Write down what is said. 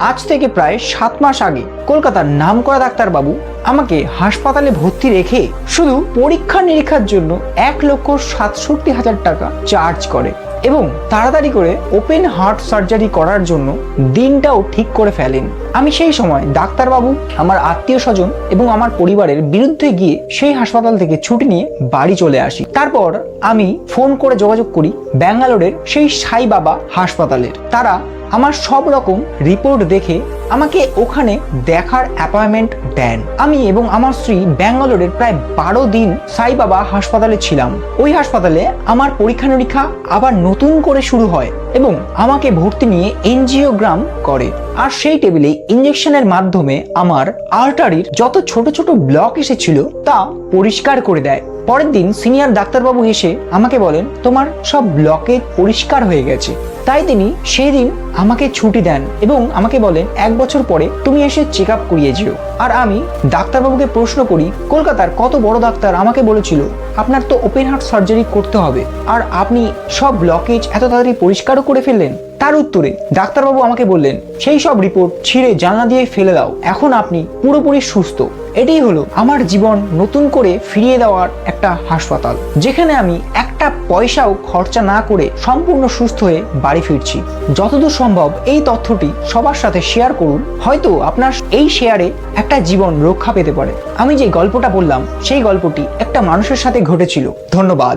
আজ থেকে প্রায় সাত মাস আগে কলকাতার নামকরা ডাক্তারবাবু আমাকে হাসপাতালে ভর্তি রেখে শুধু পরীক্ষা নিরীক্ষার জন্য এক লক্ষ সাতষট্টি হাজার টাকা চার্জ করে এবং তাড়াতাড়ি করে ওপেন হার্ট সার্জারি করার জন্য দিনটাও ঠিক করে ফেলেন। আমি সেই সময় ডাক্তারবাবু, আমার আত্মীয় স্বজন এবং আমার পরিবারের বিরুদ্ধে গিয়ে সেই হাসপাতাল থেকে ছুটি নিয়ে বাড়ি চলে আসি। তারপর আমি ফোন করে যোগাযোগ করি ব্যাঙ্গালোরের সেই সাই বাবা হাসপাতালের। তারা আমার সব রকম রিপোর্ট দেখে আমাকে ওখানে দেখার অ্যাপয়েন্টমেন্ট দেন। আমি এবং আমার স্ত্রী ব্যাঙ্গালোরের প্রায় বারো দিন সাই বাবা হাসপাতালে ছিলাম। ওই হাসপাতালে আমার পরীক্ষা নিরীক্ষা আবার নতুন করে শুরু হয়। এবং আমাকে ভর্তি নিয়ে এনজিওগ্রাম করে। আর সেই টেবিলে ইঞ্জেকশনের মাধ্যমে আমার আর্টারির যত ছোট ছোট ব্লক এসেছিল তা পরিষ্কার করে দেয়। পরের দিন সিনিয়র ডাক্তারবাবু এসে আমাকে বলেন, তোমার সব ব্লকেজ পরিষ্কার হয়ে গেছে। তাই তিনি সেই দিন আমাকে ছুটি দেন এবং আমাকে বলেন, এক বছর পরে তুমি এসে চেক আপ করিয়ে যেও। আর আমি ডাক্তারবাবুকে প্রশ্ন করি, কলকাতার কত বড় ডাক্তার আমাকে বলেছিল, আপনার তো ওপেন হার্ট সার্জারি করতে হবে। আর আপনি সব ব্লকেজ এত তাড়াতাড়ি পরিষ্কারও করে ফেললেন। তার উত্তরে ডাক্তারবাবু আমাকে বললেন, সেই সব রিপোর্ট ছিঁড়ে জানলা দিয়ে ফেলে দাও। এখন আপনি পুরোপুরি সুস্থ। এটাই হলো আমার জীবন নতুন করে ফিরিয়ে দেওয়ার একটা হাসপাতাল, যেখানে আমি একটা পয়সাও খরচা না করে সম্পূর্ণ সুস্থ হয়ে বাড়ি ফিরছি। যতদূর সম্ভব এই তথ্যটি সবার সাথে শেয়ার করুন। হয়তো আপনার এই শেয়ারে একটা জীবন রক্ষা পেতে পারে। আমি যে গল্পটা বললাম, সেই গল্পটি একটা মানুষের সাথে ঘটেছিল। ধন্যবাদ।